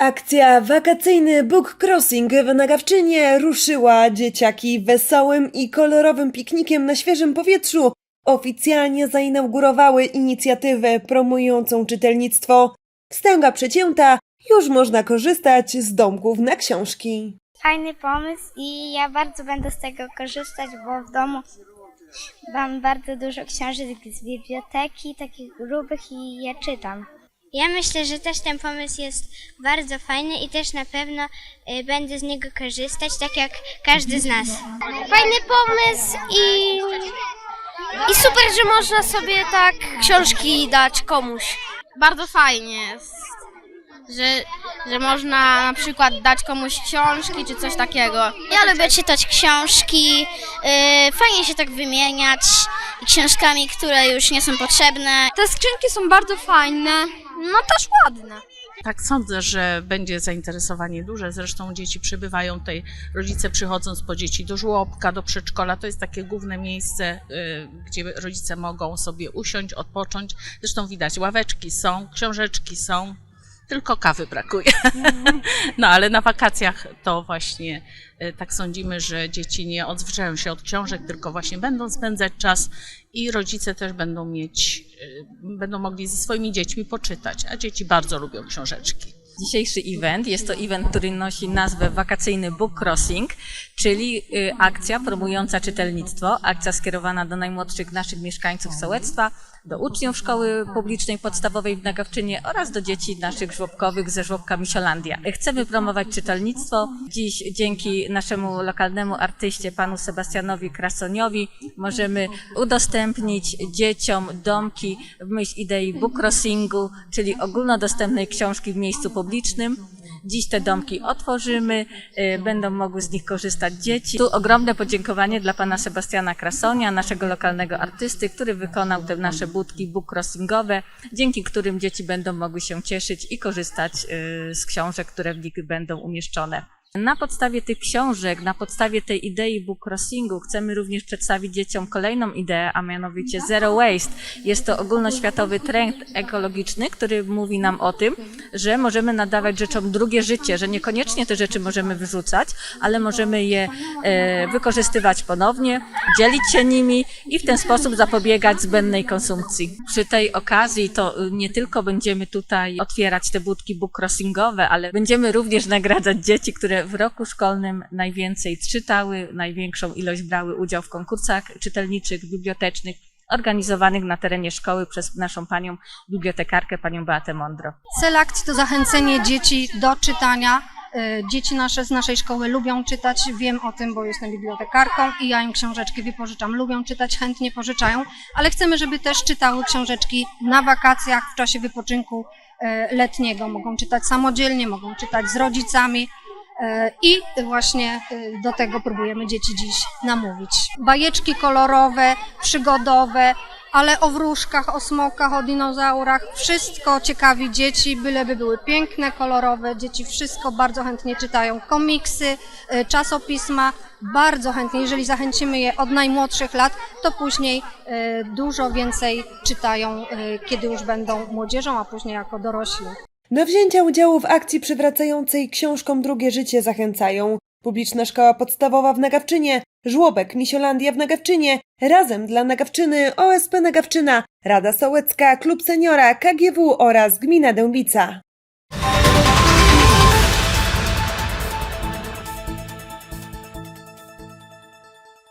Akcja Wakacyjny Book Crossing w Nagawczynie ruszyła dzieciaki wesołym i kolorowym piknikiem na świeżym powietrzu. Oficjalnie zainaugurowały inicjatywę promującą czytelnictwo. Wstęga przecięta, już można korzystać z domków na książki. Fajny pomysł i ja bardzo będę z tego korzystać, bo w domu mam bardzo dużo książek z biblioteki, takich grubych i je czytam. Ja myślę, że też ten pomysł jest bardzo fajny i też na pewno y, będę z niego korzystać, tak jak każdy z nas. Fajny pomysł i, i super, że można sobie tak książki dać komuś. bardzo fajnie jest, że, że można na przykład dać komuś książki czy coś takiego. Ja lubię czytać książki, y, fajnie się tak wymieniać książkami, które już nie są potrzebne. Te skrzynki są bardzo fajne, no też ładne. Tak sądzę, że będzie zainteresowanie duże. Zresztą dzieci przybywają tutaj, rodzice przychodząc po dzieci do żłobka, do przedszkola. To jest takie główne miejsce, y, gdzie rodzice mogą sobie usiąść, odpocząć. Zresztą widać, ławeczki są, książeczki są, tylko kawy brakuje. No ale na wakacjach to właśnie y, tak sądzimy, że dzieci nie odzwyczają się od książek, tylko właśnie będą spędzać czas i rodzice też będą mieć, y, będą mogli ze swoimi dziećmi poczytać, a dzieci bardzo lubią książeczki. Dzisiejszy event jest to event, który nosi nazwę Wakacyjny Book Crossing, czyli y, akcja promująca czytelnictwo, akcja skierowana do najmłodszych naszych mieszkańców sołectwa, do uczniów szkoły publicznej podstawowej w Nagawczynie oraz do dzieci naszych żłobkowych ze żłobka Misiolandia. Chcemy promować czytelnictwo. Dziś dzięki naszemu lokalnemu artyście, panu Sebastianowi Krasoniowi, możemy udostępnić dzieciom domki w myśl idei book crossingu, czyli ogólnodostępnej książki w miejscu publicznym. Dziś te domki otworzymy, y, będą mogły z nich korzystać dzieci. Tu ogromne podziękowanie dla pana Sebastiana Krasonia, naszego lokalnego artysty, który wykonał te nasze budki book crossingowe, dzięki którym dzieci będą mogły się cieszyć i korzystać y, z książek, które w nich będą umieszczone. Na podstawie tych książek, na podstawie tej idei book crossingu chcemy również przedstawić dzieciom kolejną ideę, a mianowicie zero waste. Jest to ogólnoświatowy trend ekologiczny, który mówi nam o tym, że możemy nadawać rzeczom drugie życie, że niekoniecznie te rzeczy możemy wyrzucać, ale możemy je e, wykorzystywać ponownie, dzielić się nimi i w ten sposób zapobiegać zbędnej konsumpcji. Przy tej okazji to y, nie tylko będziemy tutaj otwierać te budki book crossingowe, ale będziemy również nagradzać dzieci, które w roku szkolnym najwięcej czytały, największą ilość brały udział w konkursach czytelniczych, bibliotecznych, organizowanych na terenie szkoły przez naszą panią bibliotekarkę, panią Beatę Mądro. Cel akcji to zachęcenie dzieci do czytania. E, Dzieci nasze z naszej szkoły lubią czytać, wiem o tym, bo jestem bibliotekarką i ja im książeczki wypożyczam. Lubią czytać, chętnie pożyczają, ale chcemy, żeby też czytały książeczki na wakacjach, w czasie wypoczynku e, letniego. Mogą czytać samodzielnie, mogą czytać z rodzicami. E, I właśnie e, do tego próbujemy dzieci dziś namówić. Bajeczki kolorowe, przygodowe, ale o wróżkach, o smokach, o dinozaurach. Wszystko ciekawi dzieci, byleby były piękne, kolorowe. Dzieci wszystko bardzo chętnie czytają. Komiksy, y, czasopisma, bardzo chętnie. Jeżeli zachęcimy je od najmłodszych lat, to później dużo więcej czytają, kiedy już będą młodzieżą, a później jako dorośli. Do wzięcia udziału w akcji przywracającej książkom drugie życie zachęcają Publiczna Szkoła Podstawowa w Nagawczynie, Żłobek Misiolandia w Nagawczynie, Razem dla Nagawczyny, OSP Nagawczyna, Rada Sołecka, Klub Seniora, KGW oraz Gmina Dębica.